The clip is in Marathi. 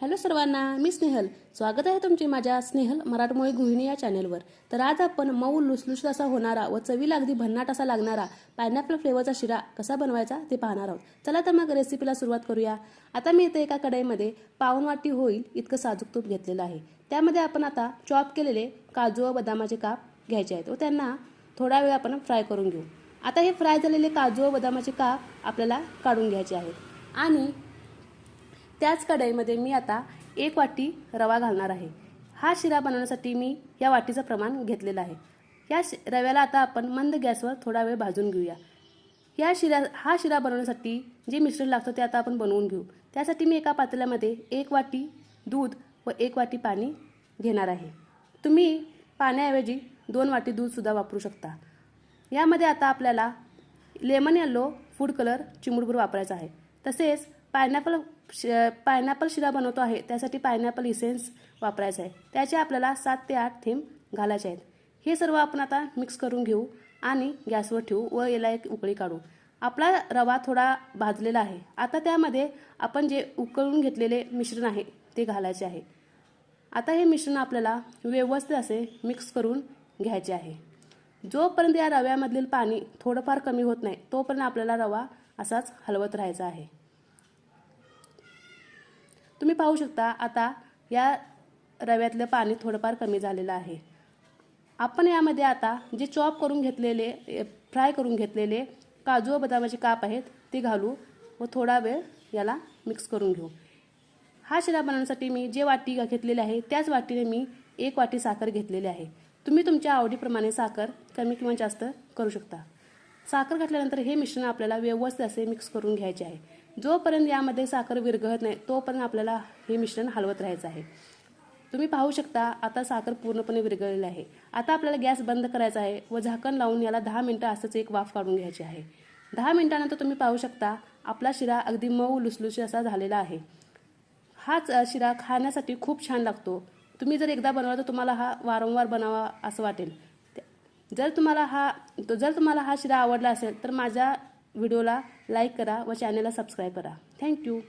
हॅलो सर्वांना मी स्नेहल. स्वागत आहे तुमचे माझ्या स्नेहल मराठमोळी गृहिणी या चॅनलवर. तर आज आपण मऊ लुसलुस असा होणारा व चवीला अगदी भन्नाट असा लागणारा पायनॅपल फ्लेवरचा शिरा कसा बनवायचा ते पाहणार आहोत. चला तर मग रेसिपीला सुरुवात करूया. आता मी इथे एका कढईमध्ये पाऊन वाटी होईल इतकं साजूक तूप घेतलेलं आहे. त्यामध्ये आपण आता चॉप केलेले काजू व बदामाचे काप घ्यायचे आहेत व त्यांना थोडा वेळ आपण फ्राय करून घेऊ. आता हे फ्राय झालेले काजू व बदामाचे काप आपल्याला काढून घ्यायचे आहेत. आणि त्याच कढईमध्ये मी आता एक वाटी रवा घालणार आहे. हा शिरा बनवण्यासाठी मी या वाटीचं प्रमाण घेतलेलं आहे. या शि रव्याला आता आपण मंद गॅसवर थोडा वेळ भाजून घेऊया. या शिरा हा शिरा बनवण्यासाठी जे मिश्रण लागतं ते आता आपण बनवून घेऊ. त्यासाठी मी एका पातेल्यामध्ये एक वाटी दूध व एक वाटी पाणी घेणार आहे. तुम्ही पाण्याऐवजी दोन वाटी दूधसुद्धा वापरू शकता. यामध्ये आता आपल्याला लेमन येल्लो फूड कलर चिमुडभर वापरायचा आहे. तसेच पायनॅपल श पायनॅपल शिरा बनवतो आहे. त्यासाठी पायनॅपल इसेन्स वापरायचा आहे. त्याचे आपल्याला सात ते आठ थेंब घालायचे आहेत. हे सर्व आपण आता मिक्स करून घेऊ आणि गॅसवर ठेवू व याला एक उकळी काढू. आपला रवा थोडा भाजलेला आहे. आता त्यामध्ये आपण जे उकळून घेतलेले मिश्रण आहे ते घालायचे आहे. आता हे मिश्रण आपल्याला व्यवस्थित असे मिक्स करून घ्यायचे आहे. जोपर्यंत या रव्यामधील पाणी थोडंफार कमी होत नाही तोपर्यंत आपल्याला रवा असाच हलवत राहायचा आहे. तुम्ही पाहू शकता आता या रव्यातलं पाणी थोडंफार कमी झालेलं आहे. आपण यामध्ये आता जे चॉप करून घेतलेले फ्राय करून घेतलेले काजू व बदामाचे काप आहेत ते घालू व थोडा वेळ याला मिक्स करून घेऊ. हा शिरा बनवण्यासाठी मी जे वाटी घेतलेली आहे त्याच वाटीने मी एक वाटी साखर घेतलेली आहे. तुम्ही तुमच्या आवडीप्रमाणे साखर कमी किंवा जास्त करू शकता. साखर घातल्यानंतर हे मिश्रण आपल्याला व्यवस्थित असे मिक्स करून घ्यायचे आहे. जोपर्यंत यामध्ये साखर विरघळत नाही तोपर्यंत आपल्याला हे मिश्रण हलवत राहायचं आहे. तुम्ही पाहू शकता आता साखर पूर्णपणे विरघळलेली आहे. आता आपल्याला गॅस बंद करायचा आहे व झाकण लावून याला दहा मिनटं असंच एक वाफ काढून घ्यायची आहे. दहा मिनटानंतर तुम्ही पाहू शकता आपला शिरा अगदी मऊ लुसलुशी असा झालेला आहे. हाच शिरा खाण्यासाठी खूप छान लागतो. तुम्ही जर एकदा बनवला तर तुम्हाला हा वारंवार बनावा असं वाटेल. जर तुम्हाला हा तो जर तुम्हाला हा शिरा आवडला असेल तर माझ्या व्हिडिओला लाईक करा व चॅनलला सबस्क्राईब करा. थँक्यू